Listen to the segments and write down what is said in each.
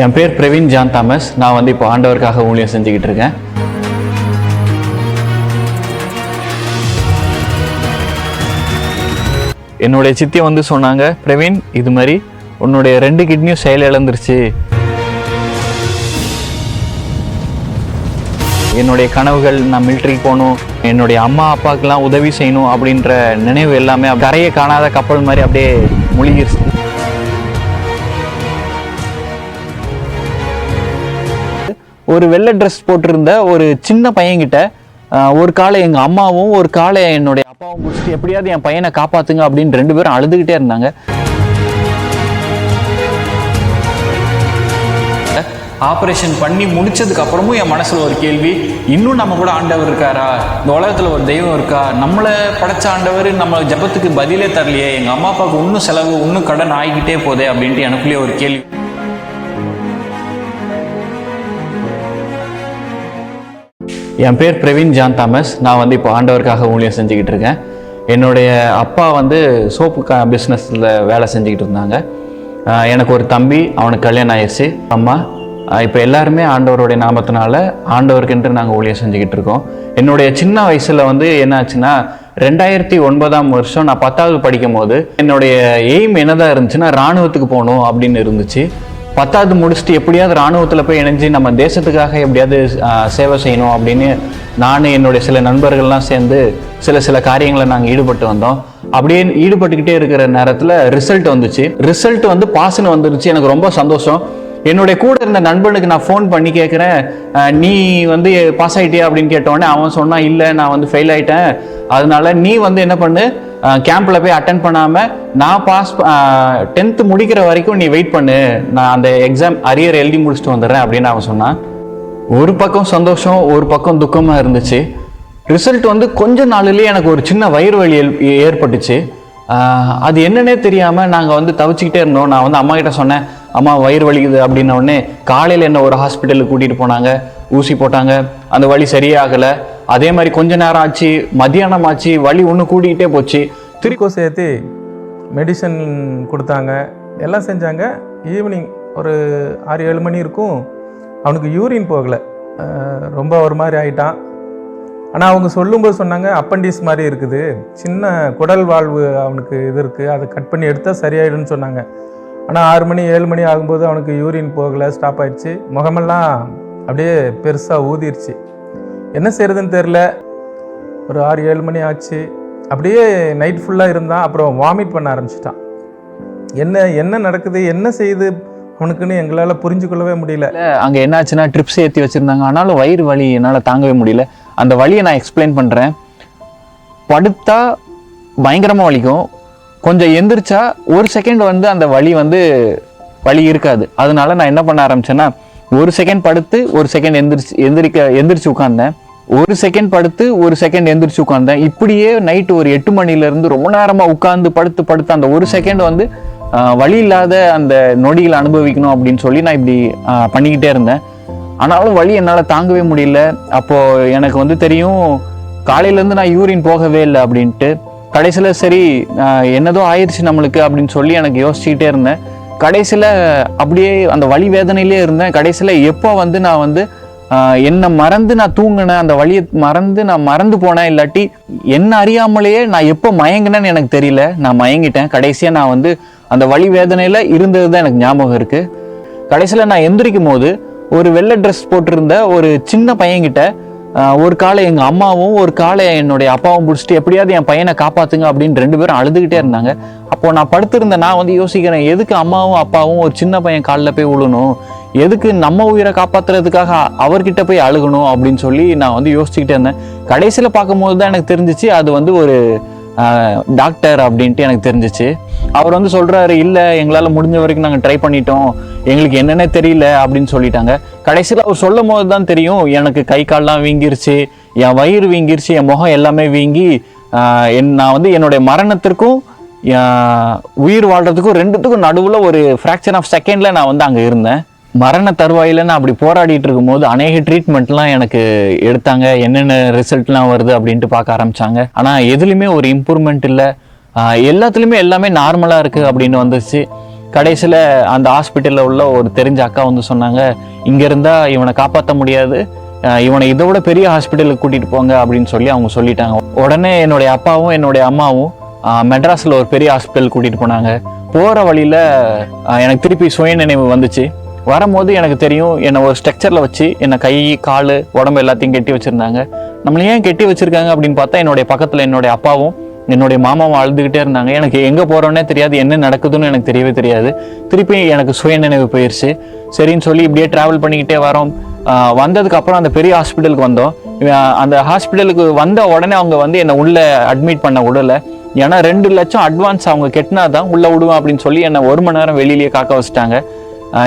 என் பேர் Praveen John Thomas. நான் வந்து இப்போ ஆண்டவருக்காக ஊழியம் செஞ்சுக்கிட்டு இருக்கேன். என்னுடைய சித்தி வந்து சொன்னாங்க பிரவீன் இது மாதிரி உன்னுடைய ரெண்டு கிட்னியும் செயல் இழந்துருச்சு. என்னுடைய கனவுகள் நான் மிலிட்ரிக்கு போகணும். என்னுடைய அம்மா அப்பாவுக்கெல்லாம் உதவி செய்யணும் அப்படின்ற நினைவு எல்லாமே கரையை காணாத கப்பல் மாதிரி அப்படியே முழுகிருச்சு. ஒரு வெள்ளை ட்ரெஸ் போட்டிருந்த ஒரு சின்ன பையன்கிட்ட ஒரு காலை எங்கள் அம்மாவும் ஒரு காலை என்னுடைய அப்பாவும் பிடிச்சிட்டு எப்படியாவது என் பையனை காப்பாற்றுங்க அப்படின்னு ரெண்டு பேரும் அழுதுகிட்டே இருந்தாங்க. ஆப்ரேஷன் பண்ணி முடிச்சதுக்கு அப்புறமும் என் மனசுல ஒரு கேள்வி இன்னும் நம்ம கூட ஆண்டவர் இருக்காரா? இந்த உலகத்துல ஒரு தெய்வம் இருக்கா? நம்மளை படைச்ச ஆண்டவர் நம்ம ஜெபத்துக்கு பதிலே தரலையே எங்க அம்மா அப்பாவுக்கு இன்னும் செலவு இன்னும் கடன் ஆகிக்கிட்டே போதே அப்படின்ட்டு எனக்குள்ளேயே ஒரு கேள்வி. என் பேர் பிரவீன் ஜான் தாமஸ். நான் வந்து இப்போ ஆண்டவருக்காக ஊழியம் செஞ்சுக்கிட்டு இருக்கேன். என்னுடைய அப்பா வந்து சோப்பு க பிஸ்னஸில் வேலை செஞ்சுக்கிட்டு இருந்தாங்க. எனக்கு ஒரு தம்பி அவனுக்கு கல்யாணம் ஆயிடுச்சு. அம்மா இப்போ எல்லாருமே ஆண்டவருடைய நாமத்தினால ஆண்டவருக்கென்று நாங்கள் ஊழியம் செஞ்சுக்கிட்டு இருக்கோம். என்னுடைய சின்ன வயசில் வந்து என்னாச்சுன்னா ரெண்டாயிரத்தி ஒன்பதாம் வருஷம் நான் பத்தாவது படிக்கும் போது என்னுடைய எய்ம் என்னதான் இருந்துச்சுன்னா இராணுவத்துக்கு போகணும் அப்படின்னு இருந்துச்சு. பத்தாவது முடிச்சுட்டு எப்படியாவது ராணுவத்தில் போய் இணைஞ்சு நம்ம தேசத்துக்காக எப்படியாவது சேவை செய்யணும் அப்படின்னு நான் என்னுடைய சில நண்பர்கள்லாம் சேர்ந்து சில சில காரியங்களை நாங்கள் ஈடுபட்டு வந்தோம். அப்படியே ஈடுபட்டுக்கிட்டே இருக்கிற நேரத்தில் ரிசல்ட் வந்துச்சு. ரிசல்ட் வந்து பாசனு வந்துருச்சு. எனக்கு ரொம்ப சந்தோஷம். என்னுடைய கூட இருந்த நண்பனுக்கு நான் ஃபோன் பண்ணி கேட்குறேன் நீ வந்து பாஸ் ஆகிட்டியா அப்படின்னு கேட்டோடனே அவன் சொன்னான் இல்லை நான் வந்து ஃபெயில் ஆயிட்டேன். அதனால நீ வந்து என்ன பண்ணு கேம்பில் போய் அட்டன் பண்ணாமல் நான் பாஸ் டென்த்து முடிக்கிற வரைக்கும் நீ வெயிட் பண்ணு. நான் அந்த எக்ஸாம் அரியர் எழுதி முடிச்சுட்டு வந்துடுறேன் அப்படின்னு அவன் சொன்னான். ஒரு பக்கம் சந்தோஷம் ஒரு பக்கம் துக்கமாக இருந்துச்சு. ரிசல்ட் வந்து கொஞ்ச நாள்லயே எனக்கு ஒரு சின்ன வயிறு வலி ஏற்பட்டுச்சு. அது என்னன்னே தெரியாமல் நாங்கள் வந்து தவிச்சுக்கிட்டே இருந்தோம். நான் வந்து அம்மா கிட்ட சொன்னேன் அம்மா வயிறு வலிக்குது அப்படின்ன உடனே காலையில் என்ன ஒரு ஹாஸ்பிட்டலுக்கு கூட்டிகிட்டு போனாங்க. ஊசி போட்டாங்க. அந்த வலி சரியாகலை. அதே மாதிரி கொஞ்ச நேரம் ஆச்சு மதியானம் ஆச்சு வலி ஒன்று கூடிக்கிட்டே போச்சு. திருக்கோ சேர்த்து மெடிசன் கொடுத்தாங்க. எல்லாம் செஞ்சாங்க. ஈவினிங் ஒரு ஆறு ஏழு மணி இருக்கும். அவனுக்கு யூரின் போகலை. ரொம்ப ஒரு மாதிரி ஆயிட்டான். ஆனால் அவங்க சொல்லும்போது சொன்னாங்க அப்பண்டிஸ் மாதிரி இருக்குது. சின்ன குடல் வாழ்வு அவனுக்கு இது இருக்குது அதை கட் பண்ணி எடுத்தால் சரியாயிடும்னு சொன்னாங்க. ஆனால் ஆறு மணி ஏழு மணி ஆகும்போது அவனுக்கு யூரின் போகலை ஸ்டாப் ஆயிடுச்சு. முகமெல்லாம் அப்படியே பெருசாக ஊதிருச்சு. என்ன செய்யறதுன்னு தெரில ஒரு ஆறு ஏழு மணி ஆச்சு. அப்படியே நைட் ஃபுல்லாக இருந்தான் அப்புறம் வாமிட் பண்ண ஆரம்பிச்சிட்டான். என்ன என்ன நடக்குது என்ன செய்யுது அவனுக்குன்னு எங்களால் புரிஞ்சுக்கொள்ளவே முடியல. அங்கே என்னாச்சுன்னா ட்ரிப்ஸ் ஏற்றி வச்சுருந்தாங்க. ஆனாலும் வயிறு வலி என்னால் தாங்கவே முடியல. அந்த வலியை நான் எக்ஸ்பிளைன் பண்ணுறேன் படுத்தா பயங்கரமாக வலிக்கும். கொஞ்சம் எந்திரிச்சா ஒரு செகண்ட் வந்து அந்த வலி வந்து வலி இருக்காது. அதனால நான் என்ன பண்ண ஆரம்பிச்சேன்னா ஒரு செகண்ட் படுத்து ஒரு செகண்ட் எந்திரிச்சு எந்திரிக்க எந்திரிச்சு உட்காந்தேன் ஒரு செகண்ட் படுத்து ஒரு செகண்ட் எந்திரிச்சு உட்காந்தேன் இப்படியே நைட்டு ஒரு எட்டு மணிலேருந்து ரொம்ப நேரமாக உட்காந்து படுத்து படுத்து அந்த ஒரு செகண்ட் வந்து வழி இல்லாத அந்த நொடிகளை அனுபவிக்கணும் அப்படின்னு சொல்லி நான் இப்படி பண்ணிக்கிட்டே இருந்தேன். ஆனாலும் வழி என்னால் தாங்கவே முடியல. அப்போது எனக்கு வந்து தெரியும் காலையிலேருந்து நான் யூரின் போகவே இல்லை அப்படின்ட்டு. கடைசியில் சரி என்னதோ ஆயிடுச்சு நம்மளுக்கு அப்படின்னு சொல்லி எனக்கு யோசிச்சுக்கிட்டே இருந்தேன். கடைசியில் அப்படியே அந்த வழி வேதனையிலே இருந்தேன். கடைசியில் எப்போ வந்து நான் வந்து என்னை மறந்து நான் தூங்கினேன் அந்த வழியை மறந்து நான் மறந்து போனேன் இல்லாட்டி என்ன அறியாமலேயே நான் எப்போ மயங்கினேன்னு எனக்கு தெரியல. நான் மயங்கிட்டேன். கடைசியாக நான் வந்து அந்த வழி வேதனையில் இருந்தது தான் எனக்கு ஞாபகம் இருக்குது கடைசியில் நான் எந்திரிக்கும் போது ஒரு வெள்ளை ட்ரெஸ் போட்டிருந்த ஒரு சின்ன பையன்கிட்ட ஒரு காலை எங்கள் அம்மாவும் ஒரு காலை என்னுடைய அப்பாவும் பிடிச்சிட்டு எப்படியாவது என் பையனை காப்பாற்றுங்க அப்படின்னு ரெண்டு பேரும் அழுதுகிட்டே இருந்தாங்க. அப்போது நான் படுத்திருந்த நான் வந்து யோசிக்கிறேன் எதுக்கு அம்மாவும் அப்பாவும் ஒரு சின்ன பையன் காலில் போய் விழணும் எதுக்கு நம்ம உயிரை காப்பாற்றுறதுக்காக அவர்கிட்ட போய் அழுகணும் அப்படின்னு சொல்லி நான் வந்து யோசிச்சுக்கிட்டே இருந்தேன். கடைசியில் பார்க்கும்போது தான் எனக்கு தெரிஞ்சிச்சு அது வந்து ஒரு டாக்டர் அப்படின்ட்டு எனக்கு தெரிஞ்சிச்சு. அவர் வந்து சொல்கிறாரு இல்லை எங்களால் முடிஞ்ச வரைக்கும் நாங்கள் ட்ரை பண்ணிட்டோம். எங்களுக்கு என்னென்ன தெரியல அப்படின்னு சொல்லிட்டாங்க. கடைசியில் அவர் சொல்லும் போது தான் தெரியும் எனக்கு கை கால்லாம் வீங்கிருச்சு என் வயிறு வீங்கிருச்சு என் முகம் எல்லாமே வீங்கி என் நான் வந்து என்னுடைய மரணத்திற்கும் உயிர் வாழ்கிறதுக்கும் ரெண்டுத்துக்கும் நடுவில் ஒரு ஃப்ராக்சர் ஆஃப் செகண்டில் நான் வந்து அங்கே இருந்தேன். மரண தருவாயில் நான் அப்படி போராடிட்டு இருக்கும்போது அநேக ட்ரீட்மெண்ட்லாம் எனக்கு எடுத்தாங்க. என்னென்ன ரிசல்ட்லாம் வருது அப்படின்ட்டு பார்க்க ஆரம்பித்தாங்க ஆனால் எதுலேயுமே ஒரு இம்ப்ரூவ்மெண்ட் இல்லை. எல்லாத்துலேயுமே எல்லாமே நார்மலாக இருக்குது அப்படின்னு வந்துச்சு. கடைசியில் அந்த ஹாஸ்பிட்டலில் உள்ள ஒரு தெரிஞ்ச அக்கா வந்து சொன்னாங்க இங்கே இருந்தால் இவனை காப்பாற்ற முடியாது. இவனை இதை விட பெரிய ஹாஸ்பிட்டலுக்கு கூட்டிகிட்டு போங்க அப்படின்னு சொல்லி அவங்க சொல்லிட்டாங்க. உடனே என்னுடைய அப்பாவும் என்னுடைய அம்மாவும் மெட்ராஸில் ஒரு பெரிய ஹாஸ்பிட்டல் கூட்டிகிட்டு போனாங்க. போகிற வழியில் எனக்கு திருப்பி சுய நினைவு வந்துச்சு. வரும்போது எனக்கு தெரியும் என்னை ஒரு ஸ்ட்ரக்சரில் வச்சு என்னை கை கால் உடம்பு எல்லாத்தையும் கெட்டி வச்சுருந்தாங்க. நம்மளை ஏன் கெட்டி வச்சுருக்காங்க அப்படின்னு பார்த்தா என்னுடைய பக்கத்தில் என்னுடைய அப்பாவும் என்னுடைய மாமாவும் அழுதுகிட்டே இருந்தாங்க. எனக்கு எங்கே போகிறோன்னே தெரியாது என்ன நடக்குதுன்னு எனக்கு தெரியவே தெரியாது. திருப்பி எனக்கு சுய நினைவு போயிடுச்சு சரின்னு சொல்லி இப்படியே ட்ராவல் பண்ணிக்கிட்டே வரோம். வந்ததுக்கப்புறம் அந்த பெரிய ஹாஸ்பிட்டலுக்கு வந்தோம். அந்த ஹாஸ்பிட்டலுக்கு வந்த உடனே அவங்க வந்து என்னை உள்ளே அட்மிட் பண்ண விடலை. ஏன்னா ரெண்டு லட்சம் அட்வான்ஸ் அவங்க கெட்டினா தான் உள்ளே விடுவேன் அப்படின்னு சொல்லி என்னை ஒரு மணி நேரம் வெளியிலேயே காக்க வச்சுட்டாங்க.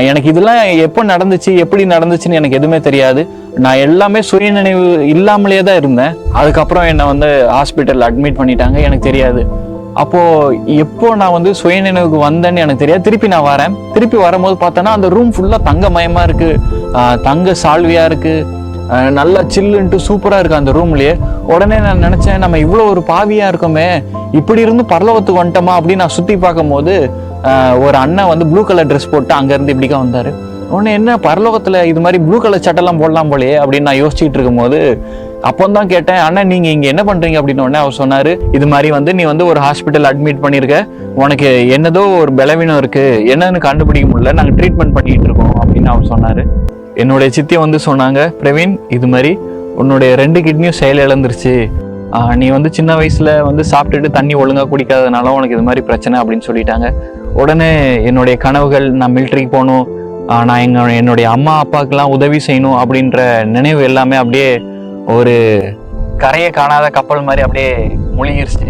எனக்கு இதெல்லாம் எப்போ நடந்துச்சு எப்படி நடந்துச்சுன்னு எனக்கு எதுவுமே தெரியாது. நான் எல்லாமே சுயநினைவு இல்லாமலே தான் இருந்தேன். அதுக்கப்புறம் என்னை வந்து ஹாஸ்பிட்டலில் அட்மிட் பண்ணிட்டாங்க எனக்கு தெரியாது. அப்போது எப்போ நான் வந்து சுயநினைவுக்கு வந்தேன்னு எனக்கு தெரியாது. திருப்பி நான் வரேன். திருப்பி வரும்போது பார்த்தோன்னா அந்த ரூம் ஃபுல்லாக தங்கமயமா இருக்கு. தங்க சால்வியாக இருக்குது நல்லா சில்லுன்ட்டு சூப்பராக இருக்குது அந்த ரூம்லேயே உடனே நான் நினச்சேன் நம்ம இவ்வளோ ஒரு பாவியாக இருக்கோமே. இப்படி இருந்து பரலவத்துக்கு வந்துட்டோமா அப்படின்னு நான் சுற்றி பார்க்கும்போது ஒரு அண்ணன் வந்து ப்ளூ கலர் ட்ரெஸ் போட்டு அங்கேருந்து இப்படிக்கா வந்தார். உடனே என்ன பரலோகத்தில் இது மாதிரி ப்ளூ கலர் சட்டெல்லாம் போடலாம் போலயே அப்படின்னு நான் யோசிச்சுட்டு இருக்கும்போது அப்போ தான் கேட்டேன் அண்ணன் நீங்கள் இங்கே என்ன பண்ணுறீங்க அப்படின்னு உடனே அவர் சொன்னார் இது மாதிரி வந்து நீ வந்து ஒரு ஹாஸ்பிட்டல் அட்மிட் பண்ணியிருக்க உனக்கு என்னதோ ஒரு பலவீனம் இருக்குது என்னன்னு கண்டுபிடிக்க முடியல. நாங்கள் ட்ரீட்மெண்ட் பண்ணிகிட்டு இருக்கோம். அப்படின்னு அவர் சொன்னார். என்னுடைய சித்தி வந்து சொன்னாங்க பிரவீன் இது மாதிரி உன்னுடைய ரெண்டு கிட்னியும் செயல் இழந்துருச்சு நீ வந்து சின்ன வயசில் வந்து சாப்பிட்டுட்டு தண்ணி ஒழுங்காக குடிக்காதனால உனக்கு இது மாதிரி பிரச்சனை அப்படின்னு சொல்லிட்டாங்க. உடனே என்னுடைய கனவுகள் நான் மிலிட்ரிக்கு போகணும் நான் எங்க என்னுடைய அம்மா அப்பாவுக்கெல்லாம் உதவி செய்யணும் அப்படின்ற நினைவு எல்லாமே அப்படியே ஒரு கரையை காணாத கப்பல் மாதிரி அப்படியே முழுகிருச்சு.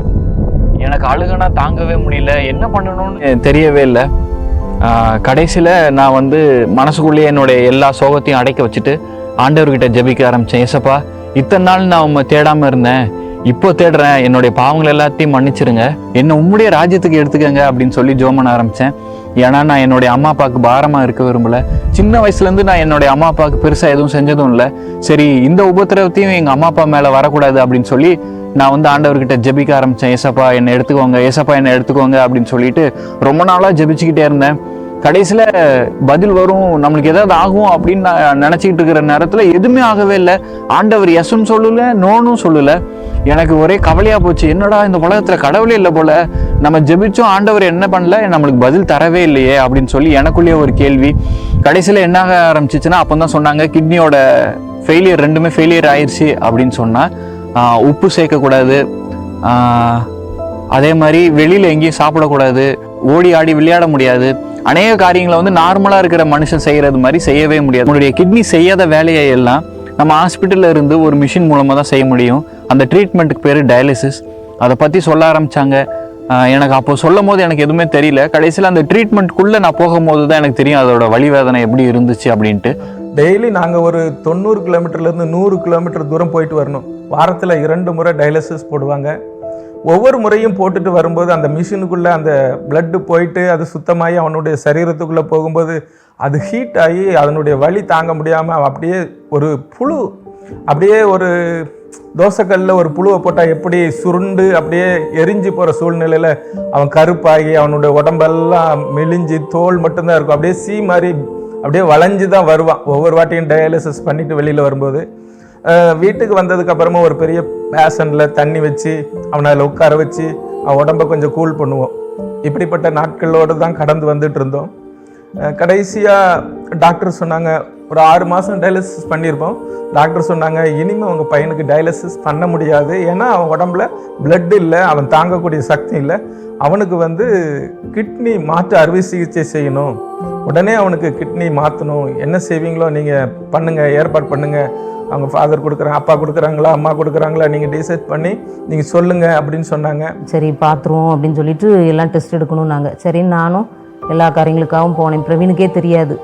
எனக்கு அழுகனா தாங்கவே முடியல. என்ன பண்ணணும்னு தெரியவே இல்லை. கடைசியில் நான் வந்து மனசுக்குள்ளேயே என்னுடைய எல்லா சோகத்தையும் அடைக்க வச்சுட்டு ஆண்டவர்கிட்ட ஜெபிக்க ஆரம்பித்தேன் ஏசப்பா இத்தனை நாள் நான் உம்மை தேடாமல் இருந்தேன். இப்போ தேடுறேன். என்னுடைய பாவங்கள் எல்லாத்தையும் மன்னிச்சிருங்க. என்னை உம்முடைய ராஜ்யத்துக்கு எடுத்துக்கங்க அப்படின்னு சொல்லி ஜோம் பண்ண ஆரம்பித்தேன் ஏன்னா நான் என்னுடைய அம்மா அப்பாவுக்கு பாரமாக இருக்க விரும்பல. சின்ன வயசுலேருந்து நான் என்னுடைய அம்மா அப்பாவுக்கு பெருசாக எதுவும் செஞ்சதும் இல்லை. சரி இந்த உபத்திரவத்தையும் எங்கள் அம்மா அப்பா மேலே வரக்கூடாது அப்படின்னு சொல்லி நான் வந்து ஆண்டவர்கிட்ட ஜெபிக்க ஆரம்பித்தேன் ஏசப்பா என்னை எடுத்துக்கோங்க. ஏசப்பா என்னை எடுத்துக்கோங்க அப்படின்னு சொல்லிட்டு ரொம்ப நாளாக ஜெபிச்சுக்கிட்டே இருந்தேன். கடைசியில் பதில் வரும் நம்மளுக்கு ஏதாவது ஆகும் அப்படின்னு நான் நினச்சிக்கிட்டு இருக்கிற நேரத்தில் எதுவுமே ஆகவே இல்லை. ஆண்டவர் எஸ்ன்னு சொல்லலை நோனும் சொல்லலை. எனக்கு ஒரே கவலையாக போச்சு. என்னடா இந்த உலகத்தில் கடவுளே இல்லை போல். நம்ம ஜெபிச்சோம் ஆண்டவர் என்ன பண்ணல? நம்மளுக்கு பதில் தரவே இல்லையே அப்படின்னு சொல்லி எனக்குள்ளேயே ஒரு கேள்வி. கடைசியில் என்ன ஆக ஆரம்பிச்சிச்சுன்னா அப்போ தான் சொன்னாங்க கிட்னியோட ஃபெயிலியர் ரெண்டுமே ஃபெயிலியர் ஆயிடுச்சு அப்படின்னு சொன்னால் உப்பு சேர்க்கக்கூடாது. அதே மாதிரி வெளியில் எங்கேயும் சாப்பிடக்கூடாது. ஓடி ஆடி விளையாட முடியாது. அநேக காரியங்களை வந்து நார்மலாக இருக்கிற மனுஷன் செய்கிறது மாதிரி செய்யவே முடியாது. உன்னுடைய கிட்னி செய்யாத வேலையை எல்லாம் நம்ம ஹாஸ்பிட்டலில் இருந்து ஒரு மிஷின் மூலமாக தான் செய்ய முடியும். அந்த ட்ரீட்மெண்ட்டுக்கு பேர் டயாலிசிஸ் அதை பற்றி சொல்ல ஆரம்பித்தாங்க எனக்கு அப்போ சொல்லும் போது எனக்கு எதுவுமே தெரியல. கடைசியில் அந்த ட்ரீட்மெண்ட்குள்ளே நான் போகும்போது தான் எனக்கு தெரியும் அதோட வழிவேதனை எப்படி இருந்துச்சு அப்படின்ட்டு. டெய்லி நாங்கள் ஒரு தொண்ணூறு கிலோமீட்டர்லேருந்து நூறு கிலோமீட்டர் தூரம் போயிட்டு வரணும். வாரத்தில் இரண்டு முறை டயாலிசிஸ் போடுவாங்க. ஒவ்வொரு முறையும் போட்டுட்டு வரும்போது அந்த மிஷினுக்குள்ளே அந்த பிளட்டு போயிட்டு அது சுத்தமாகி அவனுடைய சரீரத்துக்குள்ளே போகும்போது அது ஹீட் ஆகி அதனுடைய வலி தாங்க முடியாமல் அப்படியே ஒரு புழு அப்படியே ஒரு தோசைக்கல்லில் ஒரு புழுவை போட்டால் எப்படி சுருண்டு அப்படியே எரிஞ்சு போகிற சூழ்நிலையில் அவன் கருப்பாகி அவனுடைய உடம்பெல்லாம் மெலிஞ்சு தோல் மட்டும்தான் இருக்கும். அப்படியே சீ மாதிரி அப்படியே வளைஞ்சு தான் வருவான். ஒவ்வொரு வாட்டியும் டயாலிசிஸ் பண்ணிவிட்டு வெளியில் வரும்போது. வீட்டுக்கு வந்ததுக்கப்புறமா ஒரு பெரிய பேசனில் தண்ணி வச்சு அவனை அதில் உட்கார வச்சு அவன் உடம்ப கொஞ்சம் கூல் பண்ணுவோம் இப்படிப்பட்ட நாட்களோடு தான் கடந்து வந்துட்டு இருந்தோம். கடைசியாக டாக்டர் சொன்னாங்க ஒரு ஆறு மாதம் டயாலிசிஸ் பண்ணியிருப்போம். டாக்டர் சொன்னாங்க இனிமேல் உங்கள் பையனுக்கு டயாலிசிஸ் பண்ண முடியாது. ஏன்னா அவன் உடம்புல பிளட் இல்லை அவன் தாங்கக்கூடிய சக்தி இல்லை. அவனுக்கு வந்து கிட்னி மாற்று அறுவை சிகிச்சை செய்யணும். உடனே அவனுக்கு கிட்னி மாற்றணும் என்ன செய்வீங்களோ நீங்கள் பண்ணுங்கள் ஏற்பாடு பண்ணுங்கள் அவங்க ஃபாதர் கொடுக்குறாங்க அப்பா கொடுக்குறாங்களா அம்மா கொடுக்குறாங்களா நீங்கள் டிசைட் பண்ணி நீங்கள் சொல்லுங்கள் அப்படின்னு சொன்னாங்க. சரி பார்த்துருவோம் அப்படின்னு சொல்லிட்டு எல்லாம் டெஸ்ட் எடுக்கணும் நாங்கள் சரின்னு நானும் எல்லா காரியங்களுக்காகவும் போனேன். பிரவீனுக்கே தெரியாது.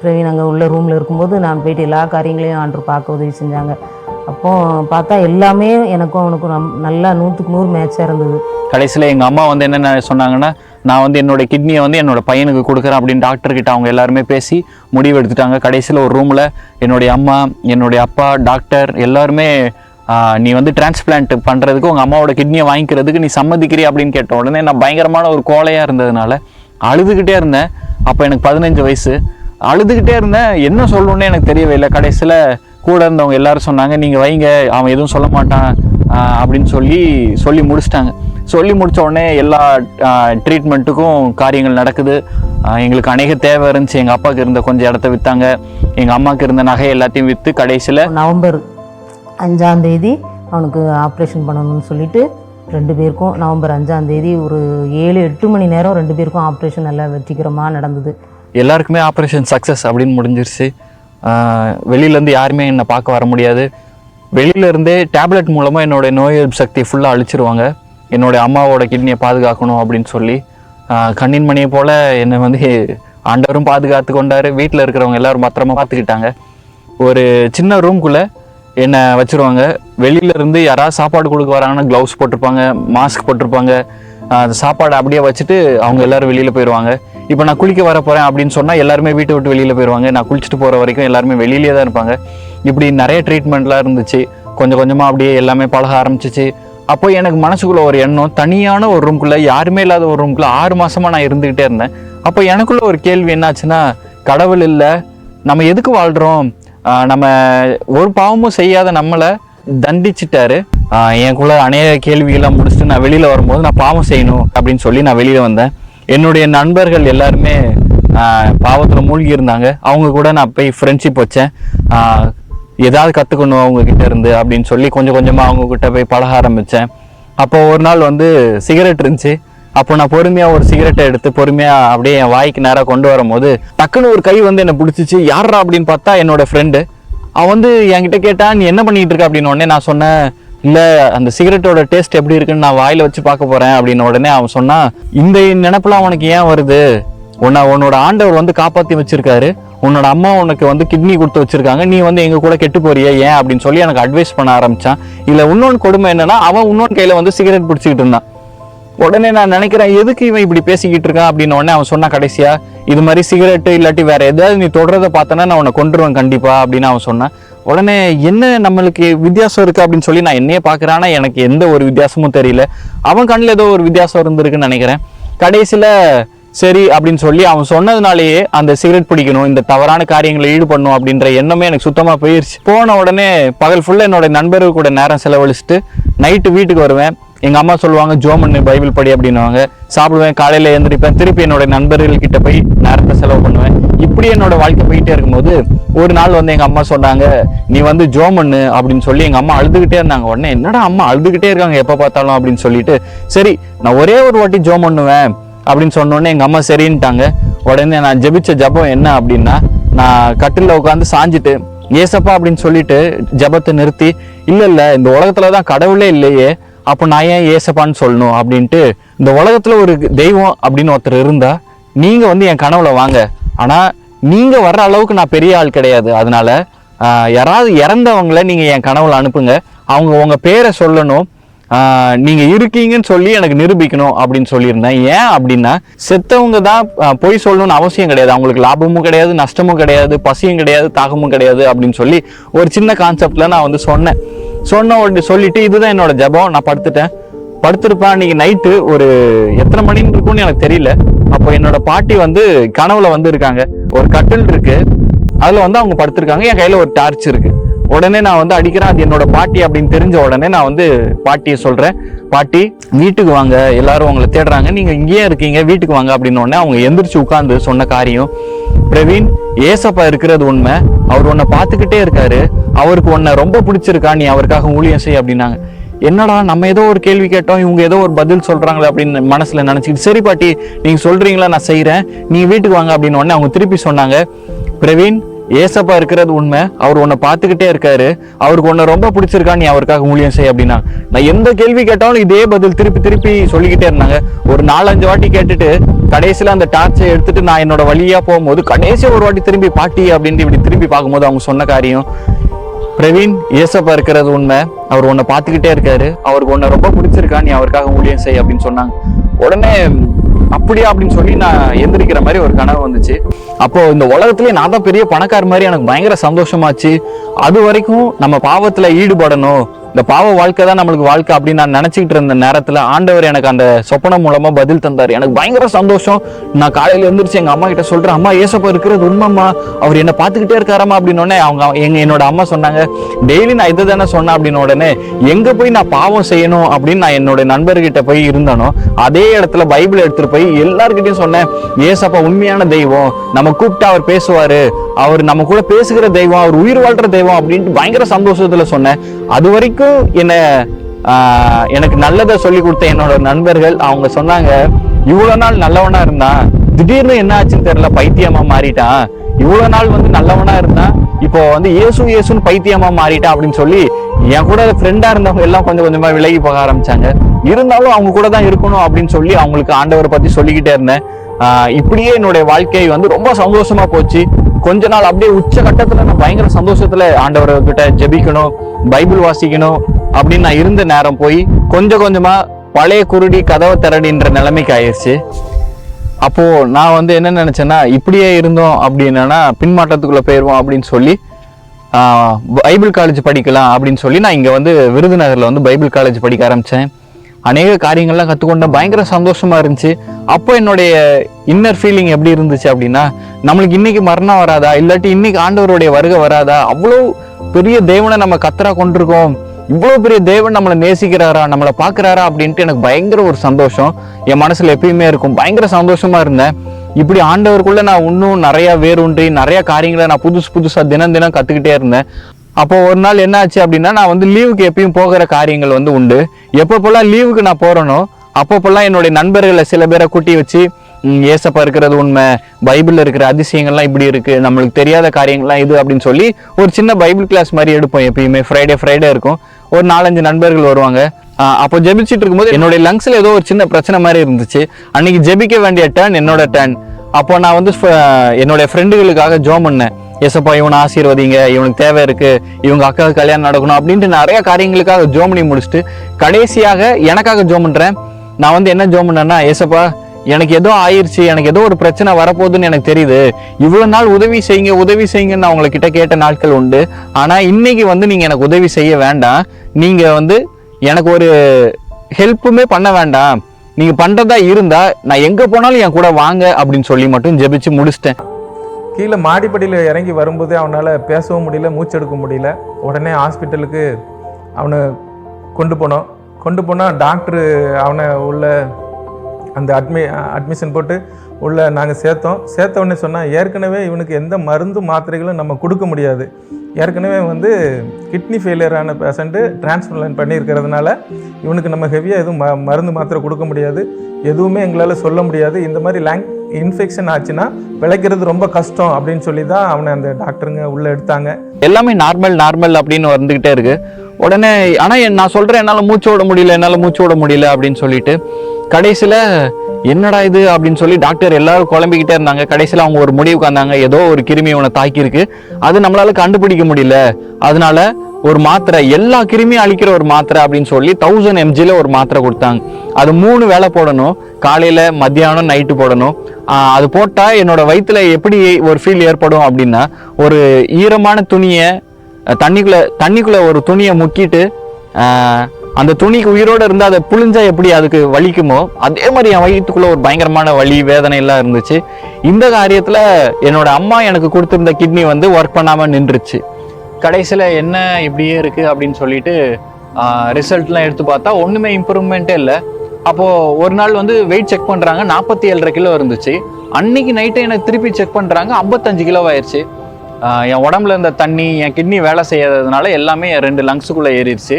பிரவீன் அங்கே உள்ள ரூமில் இருக்கும்போது நான் போயிட்டு எல்லா காரியங்களையும் ஆண்டு பார்க்க உதவி செஞ்சாங்க. அப்போ பார்த்தா எல்லாமே எனக்கும் அவனுக்கும் நம் நல்லா நூற்றுக்கு நூறு மேட்சாக இருந்தது. கடைசியில் எங்கள் அம்மா வந்து என்னென்ன சொன்னாங்கன்னா நான் வந்து என்னோட கிட்னியை வந்து என்னோட பையனுக்கு கொடுக்குறேன் அப்படின்னு டாக்டர்கிட்ட அவங்க எல்லாருமே பேசி முடிவு எடுத்துட்டாங்க. கடைசியில் ஒரு ரூமில் என்னுடைய அம்மா என்னுடைய அப்பா டாக்டர் எல்லாருமே நீ வந்து டிரான்ஸ்பிளான்ட் பண்ணுறதுக்கு உங்கள் அம்மாவோட கிட்னியை வாங்கிக்கிறதுக்கு நீ சம்மதிக்கிறீ அப்படின்னு கேட்ட உடனே நான் பயங்கரமான ஒரு கோலையாக இருந்ததுனால அழுதுகிட்டே இருந்தேன். அப்போ எனக்கு பதினஞ்சு வயசு. அழுதுகிட்டே இருந்தேன். என்ன சொல்லணுன்னே எனக்கு தெரியவே இல்லை. கடைசியில் கூட இருந்தவங்க எல்லாரும் சொன்னாங்க நீங்கள் வைங்க அவன் எதுவும் சொல்ல மாட்டான் அப்படின்னு சொல்லி சொல்லி முடிச்சிட்டாங்க. சொல்லி முடிச்ச உடனே எல்லா ட்ரீட்மெண்ட்டுக்கும் காரியங்கள் நடக்குது. எங்களுக்கு அநேக தேவை இருந்துச்சு. எங்கள் அப்பாவுக்கு இருந்த கொஞ்சம் இடத்த விற்றாங்க எங்கள் அம்மாவுக்கு இருந்த நகை எல்லாத்தையும் விற்று கடைசியில் நவம்பர் அஞ்சாம் தேதி அவனுக்கு ஆப்ரேஷன் பண்ணணும்னு சொல்லிட்டு ரெண்டு பேருக்கும் நவம்பர் அஞ்சாம் தேதி ஒரு ஏழு எட்டு மணி நேரம் ரெண்டு பேருக்கும் ஆப்ரேஷன் எல்லாம் வெற்றிகரமாக நடந்தது. எல்லாருக்குமே ஆப்ரேஷன் சக்ஸஸ் அப்படின்னு முடிஞ்சிருச்சு. வெளியிலேருந்து யாருமே என்னை பார்க்க வர முடியாது. வெளியிலேருந்தே டேப்லெட் மூலமாக என்னோட நோய் எதிர்ப்பு சக்தியை ஃபுல்லாக அழிச்சிருவாங்க. என்னோடய அம்மாவோட கிட்னியை பாதுகாக்கணும் அப்படின்னு சொல்லி கண்ணின் மணியை போல் என்னை வந்து ஆண்டவரும் பாதுகாத்து கொண்டாரு. வீட்டில் இருக்கிறவங்க எல்லாரும் பத்திரமா பார்த்துக்கிட்டாங்க. ஒரு சின்ன ரூம்குள்ளே என்னை வச்சுருவாங்க. வெளியிலேருந்து யாராவது சாப்பாடு கொடுக்க வராங்கன்னா க்ளவுஸ் போட்டிருப்பாங்க மாஸ்க் போட்டிருப்பாங்க. அந்த சாப்பாடு அப்படியே வச்சுட்டு அவங்க எல்லாரும் வெளியில் போயிடுவாங்க இப்போ நான் குளிக்க வர போகிறேன் அப்படின்னு சொன்னால் எல்லாருமே வீட்டை விட்டு வெளியில் போயிடுவாங்க நான் குளிச்சுட்டு போகிற வரைக்கும் எல்லாருமே வெளியிலே தான் இருப்பாங்க. இப்படி நிறைய ட்ரீட்மெண்ட்லாம் இருந்துச்சு. கொஞ்சம் கொஞ்சமாக அப்படியே எல்லாமே பழக ஆரம்பிச்சிச்சு. அப்போ எனக்கு மனசுக்குள்ள ஒரு எண்ணம் தனியான ஒரு ரூம்குள்ளே யாருமே இல்லாத ஒரு ரூம்குள்ளே ஆறு மாதமாக நான் இருந்துக்கிட்டே இருந்தேன். அப்போ எனக்குள்ள ஒரு கேள்வி என்னாச்சுன்னா கடவுள் இல்லை நம்ம எதுக்கு வாழ்கிறோம் நம்ம ஒரு பாவமும் செய்யாத நம்மளை தண்டிச்சிட்டாரு. எனக்குள்ள அநேக கேள்விகள்லாம் முடிச்சுட்டு நான் வெளியில் வரும்போது நான் பாவம் செய்யணும் அப்படின்னு சொல்லி நான் வெளியில் வந்தேன். என்னுடைய நண்பர்கள் எல்லாருமே பாவத்தில் மூழ்கி இருந்தாங்க. அவங்க கூட நான் போய் ஃப்ரெண்ட்ஷிப் வச்சேன். ஏதாவது கற்றுக்கணும் அவங்கக்கிட்ட இருந்து அப்படின்னு சொல்லி கொஞ்சம் கொஞ்சமாக அவங்கக்கிட்ட போய் பழக ஆரம்பித்தேன் அப்போ ஒரு நாள் வந்து சிகரெட் இருந்துச்சு. அப்போ நான் பொறுமையாக ஒரு சிகரெட்டை எடுத்து பொறுமையாக அப்படியே என் வாய்க்கு நேராக கொண்டு வரும்போது டக்குன்னு ஒரு கை வந்து என்னை பிடிச்சிச்சு. யாரா அப்படின்னு பார்த்தா என்னோட ஃப்ரெண்டு அவன் வந்து என்கிட்ட கேட்டான் நீ என்ன பண்ணிகிட்டு இருக்க? அப்படின்னு உடனே நான் சொன்னேன். இல்லை அந்த சிகரெட்டோட டேஸ்ட் எப்படி இருக்குன்னு நான் வாயில் வச்சு பார்க்க போகிறேன் அப்படின்னு உடனே அவன் சொன்னான் இந்த நினப்பெல்லாம் உனக்கு ஏன் வருது? உன்னை உன்னோட ஆண்டவர் வந்து காப்பாற்றி வச்சிருக்காரு. உன்னோட அம்மா உனக்கு வந்து கிட்னி கொடுத்து வச்சிருக்காங்க. நீ வந்து எங்க கூட கெட்டு போறியே ஏன் அப்படின்னு சொல்லி எனக்கு அட்வைஸ் பண்ண ஆரம்பிச்சான். இல்லை இன்னொன்று கொடுமை என்னன்னா அவன் இன்னொன்று கையில் வந்து சிகரெட் பிடிச்சிக்கிட்டு இருந்தான். உடனே நான் நினைக்கிறேன் எதுக்கு இவன் இப்படி பேசிக்கிட்டு இருக்கான் அப்படின்னு உடனே அவன் சொன்னா கடைசியா இது மாதிரி சிகரெட்டு இல்லாட்டி வேற ஏதாவது நீ தொடரத பார்த்தனா நான் உன்னை கொண்டுருவேன் கண்டிப்பா அப்படின்னு அவன் சொன்னான். உடனே என்ன நம்மளுக்கு வித்தியாசம் இருக்கு அப்படின்னு சொல்லி நான் என்னையே பார்க்கறேன். எனக்கு எந்த ஒரு வித்தியாசமும் தெரியல. அவன் கண்ணில் ஏதோ ஒரு வித்தியாசம் இருந்திருக்குன்னு நினைக்கிறேன். கடைசியில் சரி அப்படின்னு சொல்லி அவன் சொன்னதுனாலேயே அந்த சிகரெட் பிடிக்கணும் இந்த தவறான காரியங்களை ஈடுபடணும் அப்படின்ற எண்ணமே எனக்கு சுத்தமாக போயிருச்சு. போன உடனே பகல் ஃபுல்லாக என்னோட நண்பர்கள் கூட நேரம் செலவழிச்சிட்டு நைட்டு வீட்டுக்கு வருவேன். எங்கள் அம்மா சொல்லுவாங்க ஜோமன் பைபிள் படி அப்படின்னுவாங்க. சாப்பிடுவேன் காலையில் எழுந்திரிப்பேன் திருப்பி என்னோட நண்பர்கள் கிட்ட போய் நேரத்தை செலவு பண்ணுவேன். இப்படி என்னோட வாழ்க்கை போயிட்டே இருக்கும்போது ஒரு நாள் வந்து எங்கள் அம்மா சொன்னாங்க நீ வந்து ஜோமண்ணு அப்படின்னு சொல்லி எங்கள் அம்மா அழுதுகிட்டே இருந்தாங்க. உடனே என்னடா அம்மா அழுதுகிட்டே இருக்காங்க எப்போ பார்த்தாலும் அப்படின்னு சொல்லிட்டு சரி நான் ஒரே ஒரு வாட்டி ஜோம் பண்ணுவேன் அப்படின்னு சொன்ன உடனே அம்மா சரின்ட்டாங்க. உடனே நான் ஜெபிச்ச ஜெபம் என்ன அப்படின்னா நான் கட்டிலில் உட்காந்து சாஞ்சிட்டு ஏசப்பா அப்படின்னு சொல்லிட்டு ஜெபத்தை நிறுத்தி இல்லை இல்லை இந்த உலகத்தில் தான் கடவுளே இல்லையே அப்போ நான் ஏன் ஏசப்பான்னு சொல்லணும் அப்படின்ட்டு இந்த உலகத்தில் ஒரு தெய்வம் அப்படின்னு ஒருத்தர் இருந்தால் நீங்கள் வந்து என் கனவுல வாங்க. ஆனால் நீங்கள் வர்ற அளவுக்கு நான் பெரிய ஆள் கிடையாது. அதனால் யாராவது இறந்தவங்கள நீங்கள் என் கனவுல அனுப்புங்க. அவங்க உங்கள் பேரை சொல்லணும். நீங்கள் இருக்கீங்கன்னு சொல்லி எனக்கு நிரூபிக்கணும் அப்படின்னு சொல்லியிருந்தேன். ஏன் அப்படின்னா செத்தவங்க தான் போய் பொய் சொல்லணும்னு அவசியம் கிடையாது. அவங்களுக்கு லாபமும் கிடையாது நஷ்டமும் கிடையாது பசியும் கிடையாது தாகமும் கிடையாது அப்படின்னு சொல்லி ஒரு சின்ன கான்செப்டில் நான் வந்து சொன்னேன். சொன்ன உடனே சொல்லிட்டு இதுதான் என்னோட ஜெபம் நான் படுத்துட்டேன். படுத்திருப்பேன். அன்னைக்கு நைட்டு ஒரு எத்தனை மணின்னு இருக்கும்னு எனக்கு தெரியல. அப்போ என்னோட பாட்டி வந்து கனவுல வந்து இருக்காங்க ஒரு கட்டில் இருக்கு. அதுல வந்து அவங்க படுத்திருக்காங்க. என் கையில ஒரு டார்ச் இருக்கு. உடனே நான் வந்து அடிக்கிறேன். அது என்னோட பாட்டி அப்படின்னு தெரிஞ்ச உடனே நான் வந்து பாட்டியை சொல்றேன். பாட்டி வீட்டுக்கு வாங்க. எல்லாரும் உங்களை தேடுறாங்க. நீங்க இங்கேயே இருக்கீங்க. வீட்டுக்கு வாங்க அப்படின்னு உடனே அவங்க எந்திரிச்சு உட்காந்து சொன்ன காரியம். பிரவீன் ஏசப்பா இருக்கிறது உண்மை. அவர் உன்னை பார்த்துக்கிட்டே இருக்காரு. அவருக்கு உன்னை ரொம்ப பிடிச்சிருக்கா நீ அவருக்காக ஊழியம் செய் அப்படின்னாங்க. என்னடா நம்ம ஏதோ ஒரு கேள்வி கேட்டோம் இவங்க ஏதோ ஒரு பதில் சொல்கிறாங்களே அப்படின்னு மனசில் நினச்சிக்கிட்டு சரி பாட்டி நீங்கள் சொல்கிறீங்களா நான் செய்கிறேன் நீ வீட்டுக்கு வாங்க அப்படின்னு உடனே அவங்க திருப்பி சொன்னாங்க. பிரவீன் ஏசப்பா இருக்கிறது உண்மை. அவர் உன்னை பார்த்துக்கிட்டே இருக்காரு. அவருக்கு உன்னை ரொம்ப பிடிச்சிருக்கா நீ அவருக்காக ஊழியம் செய் அப்படின்னா. நான் எந்த கேள்வி கேட்டாலும் இதே பதில் திருப்பி திருப்பி சொல்லிக்கிட்டே இருந்தாங்க. ஒரு நாலஞ்சு வாட்டி கேட்டுட்டு கடைசியில் அந்த டார்ச்சை எடுத்துட்டு நான் என்னோட வழியாக போகும்போது கடைசியாக ஒரு வாட்டி திரும்பி பாட்டி அப்படின்ட்டு இப்படி திரும்பி பார்க்கும்போது அவங்க சொன்ன காரியம். பிரவீன் ஏசப்பா இருக்கிறது உண்மை. அவர் உன்னை பார்த்துக்கிட்டே இருக்காரு. அவருக்கு உன்னை ரொம்ப பிடிச்சிருக்கா நீ அவருக்காக ஊழியம் செய் அப்படின்னு சொன்னாங்க. உடனே அப்படியா அப்படின்னு சொல்லி நான் எந்திரிக்கிற மாதிரி ஒரு கனவு வந்துச்சு. அப்போ இந்த உலகத்துலேயே நான் தான் பெரிய பணக்கார மாதிரி எனக்கு பயங்கர சந்தோஷமாச்சு. அது வரைக்கும் நம்ம பாவத்துல ஈடுபடணும். இந்த பாவ வாழ்க்கை தான் நம்மளுக்கு வாழ்க்கை அப்படின்னு நான் நினைச்சிக்கிட்டு இருந்த நேரத்தில் ஆண்டவர் எனக்கு அந்த சொப்பனம் மூலமாக பதில் தந்தார். எனக்கு பயங்கர சந்தோஷம். நான் காலையில் எழுந்திரிச்சு எங்கள் அம்மா கிட்ட சொல்கிறேன் அம்மா ஏசப்பா இருக்கிறது உண்மைம்மா. அவர் என்னை பார்த்துக்கிட்டே இருக்காராமா அப்படின்னு உடனே அவங்க எங்கள் என்னோட அம்மா சொன்னாங்க டெய்லி நான் இதை தானே சொன்னேன். அப்படின்னு உடனே எங்கே போய் நான் பாவம் செய்யணும்? அப்படின்னு நான் என்னோட நண்பர்கிட்ட போய் இருந்தனோ அதே இடத்துல பைபிள் எடுத்துகிட்டு போய் எல்லாருக்கிட்டையும் சொன்னேன் ஏசப்பா உண்மையான தெய்வம். நம்ம கூப்பிட்டு அவர் பேசுவார். அவர் நம்ம கூட பேசுகிற தெய்வம் அவர் உயிர் வாழ்ற தெய்வம் அப்படின்ட்டு பயங்கர சந்தோஷத்துல சொன்னேன். அது வரைக்கும் என்ன எனக்கு நல்லதை சொல்லி கொடுத்த என்னோட நண்பர்கள் அவங்க சொன்னாங்க இவ்வளவு நாள் நல்லவனா இருந்தான் திடீர்னு என்ன ஆச்சுன்னு தெரியல பைத்தியமா மாறிட்டான். இவ்வளவு நாள் வந்து நல்லவனா இருந்தான் இப்போ வந்து இயேசு இயேசுன்னு பைத்தியமா மாறிட்டான் அப்படின்னு சொல்லி என் கூட ஃப்ரெண்டா இருந்தவங்க எல்லாம் கொஞ்சம் கொஞ்சமா விலகி போக ஆரம்பிச்சாங்க. இருந்தாலும் அவங்க கூட தான் இருக்கணும் அப்படின்னு சொல்லி அவங்களுக்கு ஆண்டவரை பத்தி சொல்லிக்கிட்டே இருந்தேன். இப்படியே என்னுடைய வாழ்க்கை வந்து ரொம்ப சந்தோஷமா போச்சு. கொஞ்ச நாள் அப்படியே உச்ச கட்டத்துல நான் பயங்கர சந்தோஷத்துல ஆண்டவர்கிட்ட ஜெபிக்கணும் பைபிள் வாசிக்கணும் அப்படின்னு நான் இருந்த நேரம் போய் கொஞ்சம் கொஞ்சமா பழைய குருடி கதவை திரடின்ற நிலைமைக்கு ஆயிடுச்சு. அப்போ நான் வந்து என்ன நினைச்சேன்னா இப்படியே இருந்தோம் அப்படின்னா பின்மாற்றத்துக்குள்ள போயிடுவோம் அப்படின்னு சொல்லி பைபிள் காலேஜ் படிக்கலாம் அப்படின்னு சொல்லி நான் இங்கே வந்து விருதுநகரில் வந்து பைபிள் காலேஜ் படிக்க ஆரம்பித்தேன் அநேக காரியங்கள்லாம் கற்றுக்கொண்டேன் பயங்கர சந்தோஷமாக இருந்துச்சு. அப்போ என்னுடைய இன்னர் ஃபீலிங் எப்படி இருந்துச்சு அப்படின்னா நம்மளுக்கு இன்னைக்கு மரணம் வராதா? இல்லாட்டி இன்னைக்கு ஆண்டவருடைய வருகை வராதா? அவ்வளோ பெரிய தேவனை நம்ம கத்தரா கொண்டிருக்கோம். இவ்வளோ பெரிய தேவன் நம்மளை நேசிக்கிறாரா? நம்மளை பார்க்குறாரா அப்படின்ட்டு எனக்கு பயங்கர ஒரு சந்தோஷம். என் மனசில் எப்பயுமே இருக்கும். பயங்கர சந்தோஷமாக இருந்தேன். இப்படி ஆண்டவருக்குள்ளே நான் இன்னும் நிறையா வேரூன்றி நிறையா காரியங்களை நான் புதுசு புதுசாக தினம் தினம் கற்றுக்கிட்டே இருந்தேன். அப்போ ஒரு நாள் என்ன ஆச்சு அப்படின்னா நான் வந்து லீவுக்கு எப்பயும் போகிற காரியங்கள் வந்து உண்டு. எப்பப்போல்லாம் லீவுக்கு நான் போகிறேனோ அப்பப்போல்லாம் என்னுடைய நண்பர்களை சில பேரை கூட்டி வச்சு ஏசப்பா இருக்கிறது உண்மை பைபிளில் இருக்கிற அதிசயங்கள்லாம் இப்படி இருக்குது நம்மளுக்கு தெரியாத காரியங்கள்லாம் இது அப்படின்னு சொல்லி ஒரு சின்ன பைபிள் கிளாஸ் மாதிரி எடுப்போம் எப்பயுமே. ஃப்ரைடே ஃப்ரைடே இருக்கும். ஒரு நாலஞ்சு நண்பர்கள் வருவாங்க. அப்போ ஜெபிச்சிட்டு இருக்கும்போது என்னுடைய லங்ஸில் ஏதோ ஒரு சின்ன பிரச்சனை மாதிரி இருந்துச்சு. அன்னைக்கு ஜெபிக்க வேண்டிய டர்ன் என்னோட டேர்ன் அப்போ நான் வந்து ஃப- ஃப்ரெண்டுகளுக்காக ஜோம் பண்ணேன். எசப்பா இவனை ஆசீர்வதிங்க இவனுக்கு தேவை இருக்கு இவங்க அக்காவுக்கு கல்யாணம் நடக்கணும் அப்படின்ட்டு நிறைய காரியங்களுக்காக ஜோம் பண்ணி முடிச்சுட்டு கடைசியாக எனக்காக ஜோம் பண்ணுறேன் நான் வந்து என்ன ஜோம் பண்ணேன்னா ஏசப்பா எனக்கு ஏதோ ஆயிடுச்சு எனக்கு ஏதோ ஒரு பிரச்சனை வரப்போகுதுன்னு எனக்கு தெரியுது. இவ்வளோ நாள் உதவி செய்யுங்க உதவி செய்யுங்கன்னு நான் உங்ககிட்ட கேட்ட நாட்கள் உண்டு. ஆனால் இன்னைக்கு வந்து நீங்கள் எனக்கு உதவி செய்ய வேண்டாம். நீங்கள் வந்து எனக்கு ஒரு ஹெல்ப்புமே பண்ண வேண்டாம். நீங்கள் பண்ணுறதா இருந்தால் நான் எங்கே போனாலும் என் கூட வாங்க அப்படின்னு சொல்லி மட்டும் ஜெபிச்சு முடிச்சிட்டேன். கீழே மாடிப்படியில் இறங்கி வரும்போது அவனால் பேசவும் முடியல மூச்செடுக்க முடியல. உடனே ஹாஸ்பிட்டலுக்கு அவனை கொண்டு போனோம். கொண்டு போனால் டாக்டரு அவனை உள்ள அந்த அட்மி அட்மிஷன் போட்டு உள்ள நாங்கள் சேர்த்தோம். சேர்த்த உடனே சொன்னால் ஏற்கனவே இவனுக்கு எந்த மருந்து மாத்திரைகளும் நம்ம கொடுக்க முடியாது. ஏற்கனவே வந்து கிட்னி ஃபெயிலியரான பேஷண்ட்டு டிரான்ஸ்பிளான் பண்ணியிருக்கிறதுனால இவனுக்கு நம்ம ஹெவியாக எதுவும் ம மருந்து மாத்திரை கொடுக்க முடியாது. எதுவுமே எங்களால் சொல்ல முடியாது. இந்த மாதிரி லேங் இன்ஃபெக்ஷன் ஆச்சுன்னா விளைக்கிறது ரொம்ப கஷ்டம் அப்படின்னு சொல்லி தான் அவனை அந்த டாக்டருங்க உள்ளே எடுத்தாங்க. எல்லாமே நார்மல் நார்மல் அப்படின்னு வந்துக்கிட்டே இருக்கு. உடனே ஆனால் என் நான் சொல்கிறேன் என்னால் மூச்சு விட முடியல என்னால் மூச்சு விட முடியல அப்படின்னு சொல்லிட்டு கடைசியில் என்னடா இது அப்படின்னு சொல்லி டாக்டர் எல்லாரும் குழம்பிக்கிட்டே இருந்தாங்க. கடைசியில் அவங்க ஒரு முடிவுக்கு வந்தாங்க. ஏதோ ஒரு கிருமி உன தாக்கியிருக்கு. அது நம்மளால கண்டுபிடிக்க முடியல. அதனால ஒரு மாத்திரை எல்லா கிருமியும் அழிக்கிற ஒரு மாத்திரை அப்படின்னு சொல்லி தௌசண்ட் எம்ஜியில் ஒரு மாத்திரை கொடுத்தாங்க. அது மூணு வேளை போடணும். காலையில் மத்தியானம் நைட்டு போடணும். அது போட்டால் என்னோட வயிற்றில் எப்படி ஒரு ஃபீல் ஏற்படும் அப்படின்னா ஒரு ஈரமான துணியை தண்ணிக்குள்ளே தண்ணிக்குள்ளே ஒரு துணியை முக்கிட்டு அந்த துணிக்கு உயிரோட இருந்தால் அதை புழிஞ்சா எப்படி அதுக்கு வலிக்குமோ அதே மாதிரி என் வயிற்றுக்குள்ளே ஒரு பயங்கரமான வலி வேதனை எல்லாம் இருந்துச்சு. இந்த காரியத்தில் என்னோட அம்மா எனக்கு கொடுத்துருந்த கிட்னி வந்து ஒர்க் பண்ணாமல் நின்றுச்சு. கடைசியில் என்ன இப்படியே இருக்குது அப்படின்னு சொல்லிட்டு ரிசல்ட்லாம் எடுத்து பார்த்தா ஒன்றுமே இம்ப்ரூவ்மெண்ட்டே இல்லை. அப்போது ஒரு நாள் வந்து வெயிட் செக் பண்ணுறாங்க நாற்பத்தி ஏழரை கிலோ இருந்துச்சு. அன்னைக்கு நைட்டு எனக்கு திருப்பி செக் பண்ணுறாங்க ஐம்பத்தஞ்சு கிலோ ஆயிடுச்சு என் உடம்புல இருந்த தண்ணி என் கிட்னி வேலை செய்யாததுனால எல்லாமே என் ரெண்டு லங்ஸுக்குள்ளே ஏறிடுச்சு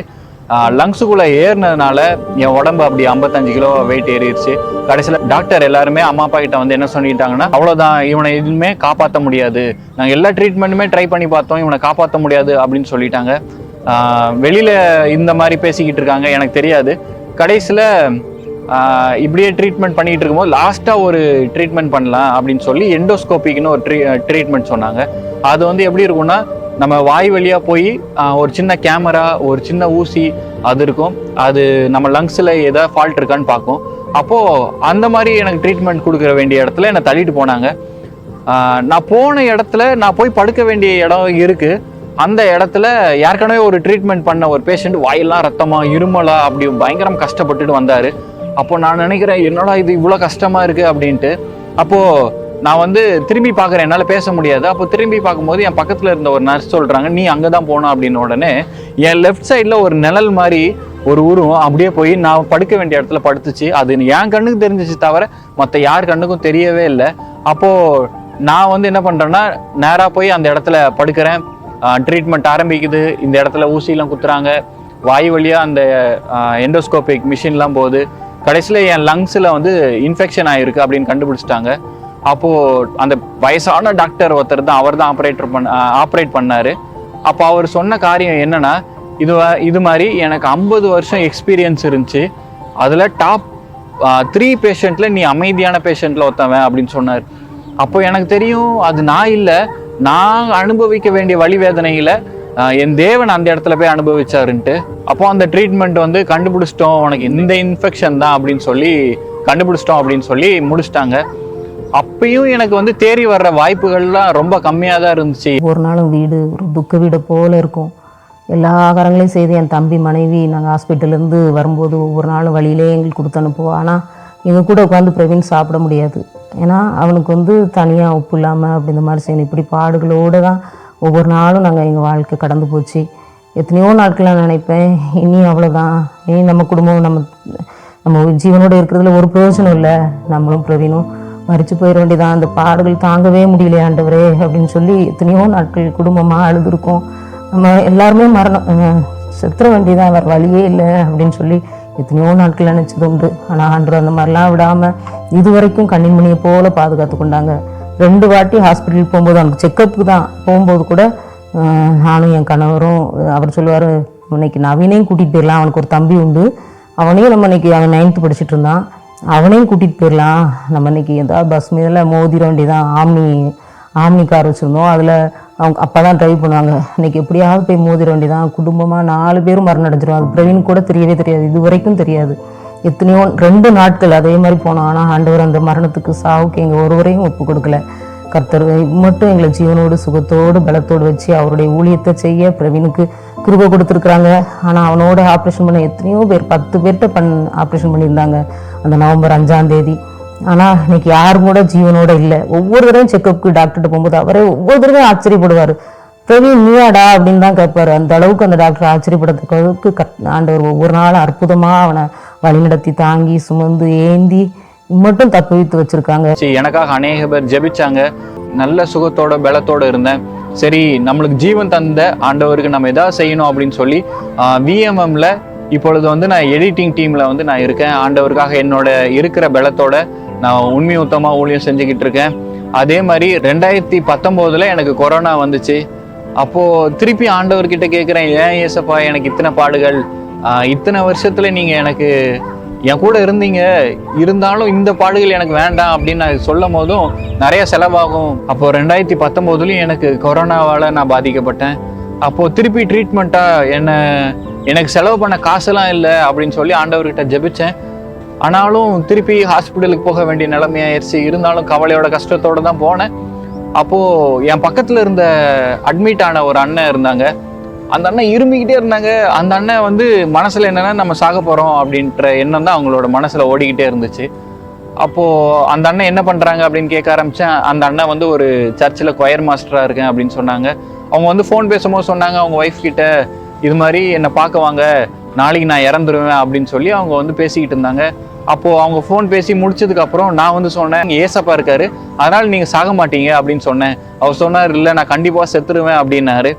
லங்ஸுக்குள்ளே ஏறினதுனால என் உடம்பு அப்படி ஐம்பத்தஞ்சு கிலோ வெயிட் ஏறிடுச்சு. கடைசியில் டாக்டர் எல்லாருமே அம்மா அப்பா கிட்ட வந்து என்ன சொல்லிட்டாங்கன்னா அவ்வளோதான் இவனை எதுவுமே காப்பாற்ற முடியாது. நாங்கள் எல்லா ட்ரீட்மெண்ட்டுமே ட்ரை பண்ணி பார்த்தோம் இவனை காப்பாற்ற முடியாது அப்படின்னு சொல்லிட்டாங்க. வெளியில் இந்த மாதிரி பேசிக்கிட்டு இருக்காங்க எனக்கு தெரியாது. கடைசியில் இப்படியே ட்ரீட்மெண்ட் பண்ணிகிட்டு இருக்கும்போது லாஸ்ட்டாக ஒரு ட்ரீட்மெண்ட் பண்ணலாம் அப்படின்னு சொல்லி எண்டோஸ்கோபிக்னு ஒரு ட்ரீ ட்ரீட்மெண்ட் சொன்னாங்க. அது வந்து எப்படி இருக்கும்னா நம்ம வாய் வழியாக போய் ஒரு சின்ன கேமரா ஒரு சின்ன ஊசி அது இருக்கும். அது நம்ம லங்ஸில் எதாவது ஃபால்ட் இருக்கான்னு பார்க்கும். அப்போது அந்த மாதிரி எனக்கு ட்ரீட்மெண்ட் கொடுக்குற வேண்டிய இடத்துல என்னை தள்ளிட்டு போனாங்க. நான் போன இடத்துல நான் போய் படுக்க வேண்டிய இடம் இருக்குது அந்த இடத்துல ஏற்கனவே ஒரு ட்ரீட்மெண்ட் பண்ண ஒரு பேஷண்ட் வாயெல்லாம் ரத்தமாக இருமலா அப்படி பயங்கரம் கஷ்டப்பட்டுட்டு வந்தார். அப்போ நான் நினைக்கிறேன் என்னடா இது இவ்வளோ கஷ்டமாக இருக்குது அப்படின்ட்டு. அப்போது நான் வந்து திரும்பி பார்க்குறேன். என்னால் பேச முடியாது. அப்போ திரும்பி பார்க்கும்போது என் பக்கத்தில் இருந்த ஒரு நர்ஸ் சொல்கிறாங்க நீ அங்கே தான் போனோம் அப்படின்ன உடனே என் லெஃப்ட் சைடில் ஒரு நிழல் மாதிரி ஒரு உருவம் அப்படியே போய் நான் படுக்க வேண்டிய இடத்துல படுத்துச்சு. அது என் கண்ணுக்கு தெரிஞ்சிச்சு தவிர மற்ற யார் கண்ணுக்கும் தெரியவே இல்லை. அப்போது நான் வந்து என்ன பண்ணுறேன்னா நேராக போய் அந்த இடத்துல படுக்கிறேன். ட்ரீட்மெண்ட் ஆரம்பிக்குது. இந்த இடத்துல ஊசிலாம் குத்துறாங்க. வாய் வழியாக அந்த எண்டோஸ்கோபிக் மிஷின்லாம் போகுது. கடைசியில் என் லங்ஸில் வந்து இன்ஃபெக்ஷன் ஆகிருக்கு அப்படின்னு கண்டுபிடிச்சிட்டாங்க. அப்போது அந்த வயசான டாக்டர் ஒருத்தர் தான் அவர் தான் ஆப்ரேட்டர் பண்ண ஆப்ரேட் பண்ணார். அப்போ அவர் சொன்ன காரியம் என்னென்னா இது இது மாதிரி எனக்கு ஐம்பது வருஷம் எக்ஸ்பீரியன்ஸ் இருந்துச்சு. அதில் டாப் த்ரீ பேஷண்ட்டில் நீ அமைதியான பேஷண்ட்டில் ஒருத்தவன் அப்படின்னு சொன்னார். அப்போ எனக்கு தெரியும் அது நான் இல்லை. நான் அனுபவிக்க வேண்டிய வழி வேதனையில் என் தேவன் அந்த இடத்துல போய் அனுபவிச்சாருன்ட்டு. அப்போ அந்த ட்ரீட்மெண்ட் வந்து கண்டுபிடிச்சிட்டோம் உனக்கு இந்த இன்ஃபெக்ஷன் தான் அப்படின்னு சொல்லி கண்டுபிடிச்சிட்டோம் அப்படின்னு சொல்லி முடிச்சிட்டாங்க. அப்பயும் எனக்கு வந்து தேறி வர்ற வாய்ப்புகள்லாம் ரொம்ப கம்மியாக தான் இருந்துச்சு. ஒரு நாளும் வீடு ஒரு துக்க வீடு போல இருக்கும். எல்லா காரங்களையும் செய்து என் தம்பி மனைவி நாங்கள் ஹாஸ்பிட்டல்லேருந்து வரும்போது ஒவ்வொரு நாளும் வழியிலே எங்களுக்கு கொடுத்து அனுப்புவோம். ஆனால் எங்கள் கூட உட்காந்து பிரவீன் சாப்பிட முடியாது. ஏன்னா அவனுக்கு வந்து தனியாக உப்பு இல்லாமல் அப்படி இந்த மாதிரி செய்யணும். இப்படி பாடுகளோடு தான் ஒவ்வொரு நாளும் நாங்கள் எங்கள் வாழ்க்கை கடந்து போச்சு. எத்தனையோ நாட்களாக நினைப்பேன் இனி அவ்வளோதான் இனி நம்ம குடும்பம் நம்ம நம்ம ஜீவனோட இருக்கிறதுல ஒரு பிரயோஜனம் இல்லை. நம்மளும் பிரவீனும் மறிச்சு போயிட வேண்டியதான் அந்த பாடுகள் தாங்கவே முடியலையே ஆண்டவரே அப்படின்னு சொல்லி எத்தனையோ நாட்கள் குடும்பமாக அழுதுருக்கோம். நம்ம எல்லாருமே மரணம் செத்துற வேண்டியதான் அவர் வழியே இல்லை அப்படின்னு சொல்லி எத்தனையோ நாட்கள் நினச்சது உண்டு. ஆனால் ஆண்டு அந்த மாதிரிலாம் விடாமல் இது வரைக்கும் கண்ணின் போல பாதுகாத்து கொண்டாங்க. ரெண்டு வாட்டி ஹாஸ்பிட்டல் போகும்போது அவனுக்கு செக்கப்புக்கு தான். போகும்போது கூட நானும் என் கணவரும் அவர் சொல்லுவார் இன்னைக்கு நவீனையும் கூட்டிகிட்டு போயிடலாம். அவனுக்கு ஒரு தம்பி உண்டு. அவனையும் நம்ம இன்னைக்கு அவன் நைன்த்து படிச்சுட்டு இருந்தான். அவனையும் கூட்டிகிட்டு போயிடலாம் நம்ம இன்றைக்கி ஏதாவது பஸ் மீதில் மோதிர வேண்டியதான் ஆம்னி ஆம்னி கார் வச்சுருந்தோம். அதில் அவங்க அப்பா தான் ட்ரைவ் பண்ணுவாங்க. இன்றைக்கி எப்படியாவது போய் மோதிர வேண்டியதான் குடும்பமாக நாலு பேரும் மரணடைஞ்சிடும் அது பிரவீன் கூட தெரியவே தெரியாது. இது வரைக்கும் தெரியாது. எத்தனையோ ரெண்டு நாட்கள் அதே மாதிரி போனோம். ஆனால் ஆண்டவர் அந்த மரணத்துக்கு சாவுக்கு எங்கள் ஒருவரையும் ஒப்பு கொடுக்கல. கர்த்தர் மட்டும் எங்களை ஜீவனோடு சுகத்தோடு பலத்தோடு வச்சு அவருடைய ஊழியத்தை செய்ய பிரவீனுக்கு கிருபை கொடுத்துருக்குறாங்க. ஆனால் அவனோட ஆப்ரேஷன் பண்ண எத்தனையோ பேர் பத்து பேர்கிட்ட பண் ஆப்ரேஷன் பண்ணியிருந்தாங்க. அந்த நவம்பர் அஞ்சாம் தேதி. ஆனால் இன்னைக்கு யாரும் கூட ஜீவனோட இல்லை. ஒவ்வொரு தடவையும் செக்கப்புக்கு டாக்டர்கிட்ட போகும்போது அவரே ஒவ்வொரு தடவையும் ஆச்சரியப்படுவார். பிரவீன் நீயாடா? அப்படின்னு தான் கேட்பாரு. அந்த அளவுக்கு அந்த டாக்டர் ஆச்சரியப்படத்தக்க அளவுக்கு கத் ஆண்டவர் ஒவ்வொரு நாளும் அற்புதமாக அவனை வழிநடத்தி தாங்கி சுமந்து ஏந்தி மட்டும் தப்பு வைத்து வச்சிருக்காங்க. சரி, எனக்காக அநேக பேர் ஜெபிச்சாங்க. நல்ல சுகத்தோட பலத்தோட இருந்தேன். சரி நம்மளுக்கு ஜீவன் தந்த ஆண்டவருக்கு நம்ம எதாவது செய்யணும் அப்படின்னு சொல்லி விஎம்எம்ல இப்பொழுது வந்து நான் எடிட்டிங் டீமில் வந்து நான் இருக்கேன். ஆண்டவருக்காக என்னோட இருக்கிற பலத்தோட நான் உண்மை உத்தமாக ஊழியம் செஞ்சுக்கிட்டு இருக்கேன். அதே மாதிரி ரெண்டாயிரத்தி பத்தொம்போதில் எனக்கு கொரோனா வந்துச்சு. அப்போது திருப்பி ஆண்டவர்கிட்ட கேட்குறேன் ஏன் ஏசப்பா எனக்கு இத்தனை பாடுகள்? இத்தனை வருஷத்தில் நீங்கள் எனக்கு என் கூட இருந்தீங்க. இருந்தாலும் இந்த பாடுகள் எனக்கு வேண்டாம் அப்படின்னு நான் சொல்லும் போதும் நிறைய செலவாகும். அப்போது ரெண்டாயிரத்தி பத்தொம்போதுலையும் எனக்கு கொரோனாவால் நான் பாதிக்கப்பட்டேன். அப்போது திருப்பி ட்ரீட்மெண்ட்டாக என்னை எனக்கு செலவு பண்ண காசெல்லாம் இல்லை அப்படின்னு சொல்லி ஆண்டவர்கிட்ட ஜெபிச்சேன். ஆனாலும் திருப்பி ஹாஸ்பிட்டலுக்கு போக வேண்டிய நிலைமையாயிருச்சு. இருந்தாலும் கவலையோட கஷ்டத்தோடு தான் போனேன். அப்போது என் பக்கத்தில் இருந்த அட்மிட் ஆன ஒரு அண்ணன் இருந்தாங்க. அந்த அண்ணன் இருமிக்கிட்டே இருந்தாங்க. அந்த அண்ணன் வந்து மனசில் என்னென்னா நம்ம சாக போகிறோம் அப்படின்ற எண்ணம் தான் அவங்களோட மனசில் ஓடிக்கிட்டே இருந்துச்சு. அப்போது அந்த அண்ணன் என்ன பண்ணுறாங்க அப்படின்னு கேட்க ஆரம்பித்தேன் அந்த அண்ணன் வந்து ஒரு சர்ச்சில் கொயர் மாஸ்டராக இருக்கேன் அப்படின்னு சொன்னாங்க. அவங்க வந்து ஃபோன் பேசும்போது சொன்னாங்க. அவங்க ஒய்ஃப் கிட்ட இது மாதிரி என்னை பார்க்க வாங்க நாளைக்கு நான் இறந்துருவேன் அப்படின்னு சொல்லி அவங்க வந்து பேசிக்கிட்டு இருந்தாங்க. அப்போது அவங்க ஃபோன் பேசி முடிச்சதுக்கப்புறம் நான் வந்து சொன்னேன் "இங்க ஏசப்பா இருக்காரு அதனால் நீங்கள் சாக மாட்டீங்க அப்படின்னு சொன்னேன். அவர் சொன்னார் இல்லை நான் கண்டிப்பாக செத்துருவேன் அப்படின்னாரு.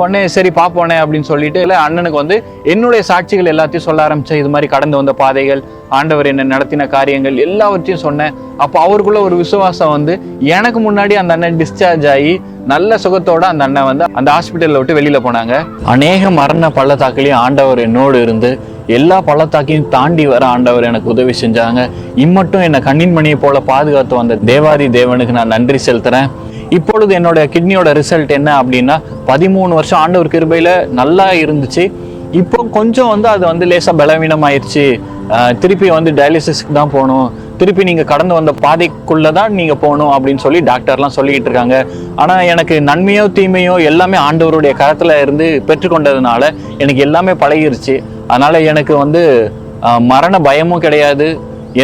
உடனே சரி பார்ப்போனே அப்படின்னு சொல்லிட்டு இல்லை அண்ணனுக்கு வந்து என்னுடைய சாட்சிகள் எல்லாத்தையும் சொல்ல ஆரம்பித்தேன் இது மாதிரி கடந்து வந்த பாதைகள் ஆண்டவர் என்ன நடத்தின காரியங்கள் எல்லாவற்றையும் சொன்னேன். அப்போ அவருக்குள்ள ஒரு விசுவாசம் வந்து எனக்கு முன்னாடி அந்த அண்ணன் டிஸ்சார்ஜ் ஆகி நல்ல சுகத்தோட அந்த அண்ணன் வந்து அந்த ஹாஸ்பிட்டலில் விட்டு வெளியில் போனாங்க. அநேக மரண பள்ளத்தாக்குலேயும் ஆண்டவர் என்னோடு இருந்து எல்லா பள்ளத்தாக்கையும் தாண்டி வர ஆண்டவர் எனக்கு உதவி செஞ்சாங்க. இம்மட்டும் என்னை கண்ணின் மணியை போல பாதுகாத்து வந்த தேவாதி தேவனுக்கு நான் நன்றி செலுத்துறேன். இப்பொழுது என்னோட கிட்னியோட ரிசல்ட் என்ன அப்படின்னா பதிமூணு வருஷம் ஆண்டவர் கிருபையில் நல்லா இருந்துச்சு. இப்போ கொஞ்சம் வந்து அது வந்து லேசாக பலவீனமாயிருச்சு. ஆயிடுச்சு திருப்பி வந்து டயாலிசிஸ்க்கு தான் போகணும். திருப்பி நீங்கள் கடந்து வந்த பாதைக்குள்ளே தான் நீங்கள் போகணும் அப்படின்னு சொல்லி டாக்டர்லாம் சொல்லிக்கிட்டு இருக்காங்க. ஆனால் எனக்கு நன்மையோ தீமையோ எல்லாமே ஆண்டவருடைய கரத்தில் இருந்து பெற்றுக்கொண்டதுனால எனக்கு எல்லாமே பழகிருச்சு. அதனால் எனக்கு வந்து மரண பயமும் கிடையாது.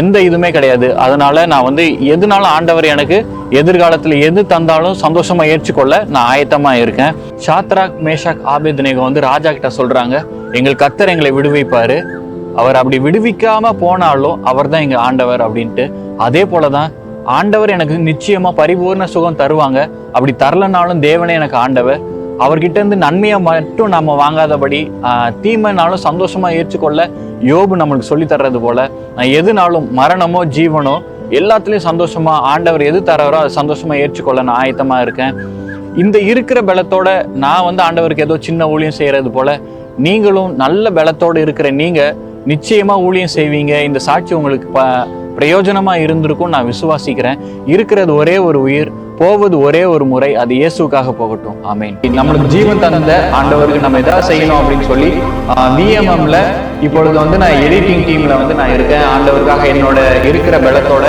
எந்த இதுவுமே கிடையாது. அதனால நான் வந்து எதுனாலும் ஆண்டவர் எனக்கு எதிர்காலத்தில் எது தந்தாலும் சந்தோஷமா ஏற்றுக்கொள்ள நான் ஆயத்தமா இருக்கேன். சாத்ராக் மேஷாக் ஆபேத்னேகோ வந்து ராஜா கிட்ட சொல்றாங்க. எங்கள் கத்தர் எங்களை விடுவிப்பாரு. அவர் அப்படி விடுவிக்காம போனாலும் அவர் தான் எங்க ஆண்டவர் அப்படின்ட்டு. அதே போலதான் ஆண்டவர் எனக்கு நிச்சயமா பரிபூர்ண சுகம் தருவாங்க. அப்படி தரலனாலும் தேவனே எனக்கு ஆண்டவர். அவர்கிட்ட இருந்து நன்மையை மட்டும் நம்ம வாங்காதபடி தீமைனாலும் சந்தோஷமா ஏற்றுக்கொள்ள யோபு நம்மளுக்கு சொல்லி தர்றது போல நான் எதுனாலும் மரணமோ ஜீவனோ எல்லாத்துலேயும் சந்தோஷமா ஆண்டவர் எது தராரோ அதை சந்தோஷமா ஏற்றுக்கொள்ள நான் ஆயத்தமா இருக்கேன். இந்த இருக்கிற பலத்தோட நான் வந்து ஆண்டவருக்கு ஏதோ சின்ன ஊழியம் செய்யறது போல நீங்களும் நல்ல பலத்தோடு இருக்கிற நீங்க நிச்சயமா ஊழியம் செய்வீங்க. இந்த சாட்சி உங்களுக்கு ப பிரயோஜனமாக இருந்திருக்கும் நான் விசுவாசிக்கிறேன். இருக்கிறது ஒரே ஒரு உயிர். போவது ஒரே ஒரு முறை அது இயேசுக்காக போகட்டும். ஆமேன். நம்மளுக்கு ஜீவன் தந்த ஆண்டவருக்கு நம்ம எதாவது செய்யணும் அப்படின்னு சொல்லி விஎம்எம்ல இப்பொழுது வந்து நான் எடிட்டிங் டீம்ல வந்து நான் இருக்கேன். ஆண்டவருக்காக என்னோட இருக்கிற பலத்தோட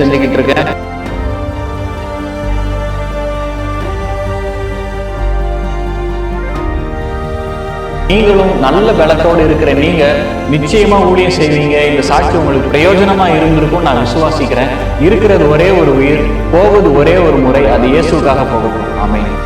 செஞ்சுக்கிட்டு இருக்கேன். நீங்களும் நல்ல பலத்தோடு இருக்கிற நீங்க நிச்சயமா ஊழியம் செய்வீங்க. இந்த சாட்சி உங்களுக்கு பிரயோஜனமா இருந்திருக்கும் நான் விசுவாசிக்கிறேன். இருக்கிறது ஒரே ஒரு உயிர் போவது ஒரே ஒரு முறை அது இயேசுக்காக போகும் அமையும்